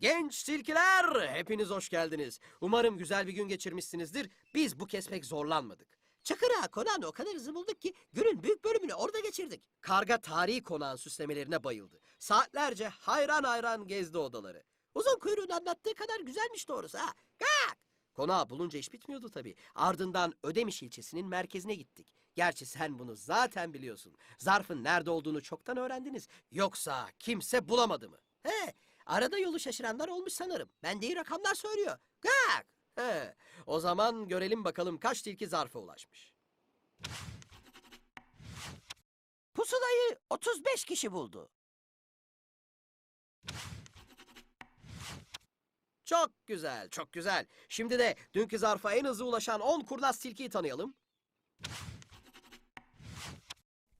Genç tilkiler, hepiniz hoş geldiniz. Umarım güzel bir gün geçirmişsinizdir. Biz bu kez pek zorlanmadık. Çakır Ağa konağını o kadar hızlı bulduk ki günün büyük bölümünü orada geçirdik. Karga tarihi konağın süslemelerine bayıldı. Saatlerce hayran hayran gezdi odaları. Uzun kuyruğun anlattığı kadar güzelmiş doğrusu ha. Kalk! Konağı bulunca iş bitmiyordu tabii. Ardından Ödemiş ilçesinin merkezine gittik. Gerçi sen bunu zaten biliyorsun. Zarfın nerede olduğunu çoktan öğrendiniz. Yoksa kimse bulamadı mı? He, arada yolu şaşıranlar olmuş sanırım. Ben iyi rakamlar söylüyor. Kalk! He, o zaman görelim bakalım kaç tilki zarfa ulaşmış. Pusulayı 35 kişi buldu. Çok güzel, çok güzel. Şimdi de dünkü zarfa en hızlı ulaşan 10 kurnaz tilkiyi tanıyalım.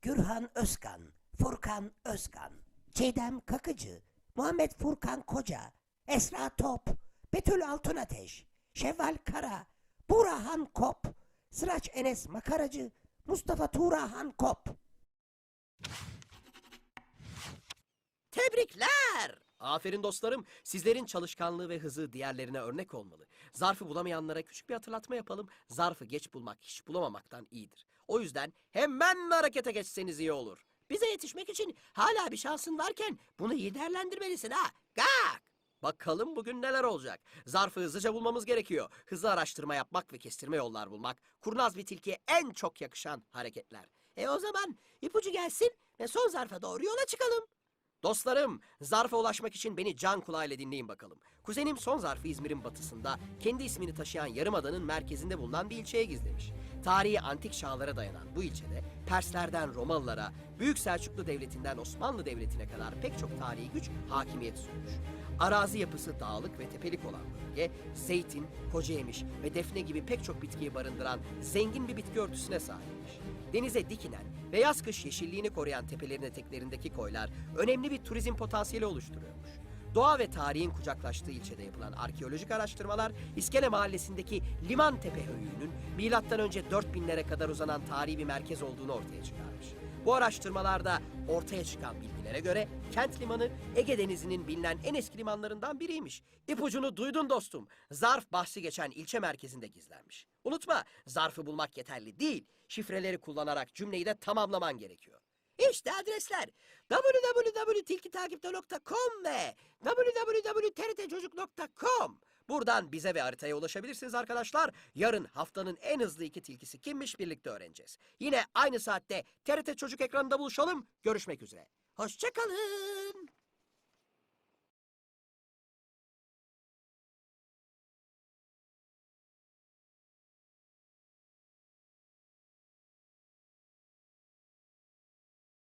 Gürhan Özkan, Furkan Özkan, Çiğdem Kakıcı, Muhammed Furkan Koca, Esra Top, Betül Altunateş, Şevval Kara, Burhan Kop, Sıraç Enes Makaracı, Mustafa Tuğrahan Kop. Tebrikler! Aferin dostlarım. Sizlerin çalışkanlığı ve hızı diğerlerine örnek olmalı. Zarfı bulamayanlara küçük bir hatırlatma yapalım. Zarfı geç bulmak hiç bulamamaktan iyidir. O yüzden hemen harekete geçseniz iyi olur. Bize yetişmek için hala bir şansın varken bunu iyi değerlendirmelisin ha. Gak! Bakalım bugün neler olacak. Zarfı hızlıca bulmamız gerekiyor. Hızlı araştırma yapmak ve kestirme yollar bulmak, kurnaz bir tilkiye en çok yakışan hareketler. E o zaman ipucu gelsin ve son zarfa doğru yola çıkalım. Dostlarım, zarfa ulaşmak için beni can kulağıyla dinleyin bakalım. Kuzenim son zarfı İzmir'in batısında, kendi ismini taşıyan yarımadanın merkezinde bulunan bir ilçeye gizlemiş. Tarihi antik çağlara dayanan bu ilçede Perslerden Romalılara, Büyük Selçuklu Devleti'nden Osmanlı Devleti'ne kadar pek çok tarihi güç hakimiyet sürmüş. Arazi yapısı dağlık ve tepelik olan bölge, zeytin, kocayemiş ve defne gibi pek çok bitkiyi barındıran zengin bir bitki örtüsüne sahipmiş. Denize dik inen ve yaz kış yeşilliğini koruyan tepelerin eteklerindeki koylar önemli bir turizm potansiyeli oluşturuyormuş. Doğa ve tarihin kucaklaştığı ilçede yapılan arkeolojik araştırmalar İskele Mahallesi'ndeki Liman Tepe Höyüğü'nün milattan önce 4000'lere kadar uzanan tarihi bir merkez olduğunu ortaya çıkarmış. Bu araştırmalarda ortaya çıkan bilgilere göre Kent Limanı Ege Denizi'nin bilinen en eski limanlarından biriymiş. İpucunu duydun dostum. Zarf bahsi geçen ilçe merkezinde gizlenmiş. Unutma zarfı bulmak yeterli değil. Şifreleri kullanarak cümleyi de tamamlaman gerekiyor. İşte adresler www.tilkitakipte.com ve www.trtçocuk.com Buradan bize ve haritaya ulaşabilirsiniz arkadaşlar. Yarın haftanın en hızlı iki tilkisi kimmiş birlikte öğreneceğiz. Yine aynı saatte TRT Çocuk ekranında buluşalım. Görüşmek üzere. Hoşçakalın.